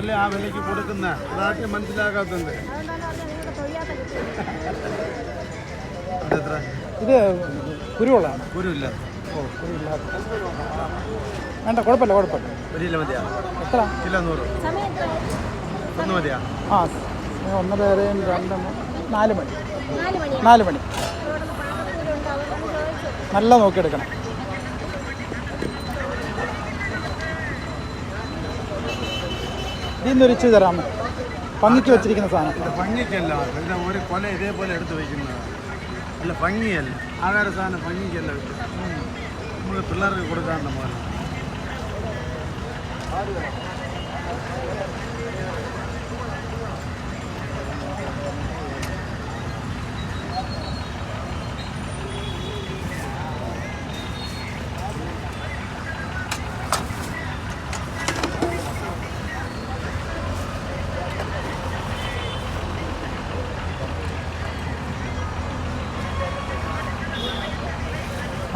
അതുകൊണ്ടല്ലേ ആ വിലയ്ക്ക് കൊടുക്കുന്ന അതാക്കി മനസ്സിലാക്കാത്തത് അതെത്ര ഇത് കുരുവുള്ളതാണ് കുരുവില്ല. ഓ കുരുവില്ലാത്ത വേണ്ട കുഴപ്പമില്ല കുഴപ്പമില്ല. ഒരു കിലോ മതിയാ? എത്ര? കിലോ നൂറ്. ഒന്ന് മതിയാ? ആ ഒന്നര വരെയും രണ്ടെണ്ണം നാല് മണി. നാല് മണി. നല്ല നോക്കിയെടുക്കണം. ഇതിന്നൊരു ഇച്ചിരി തരാമോ പങ്ങിക്ക് വെച്ചിരിക്കുന്ന സാധനം ഇത് ഭംഗിക്കല്ല ഇത് ഒരു കൊല ഇതേപോലെ എടുത്ത് വയ്ക്കുന്നതാണ് അല്ല ഭംഗിയല്ല ആഹാര സാധനം ഭംഗിക്കല്ല വെക്കുന്നത് നമ്മൾ പിള്ളേർക്ക് കൊടുക്കാറുണ്ട് പോലെ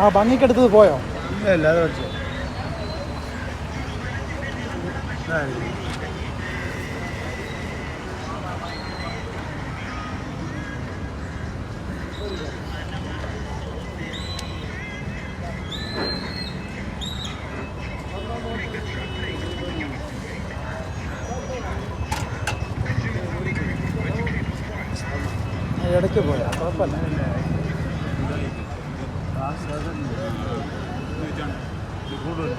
ആ ഭംഗിക്കെടുത്തത് പോയോ? ഇല്ല ഇല്ല അത് വെച്ചു. ഇടയ്ക്ക് പോയാ? കുഴപ്പമില്ല. Duydum. Duydum.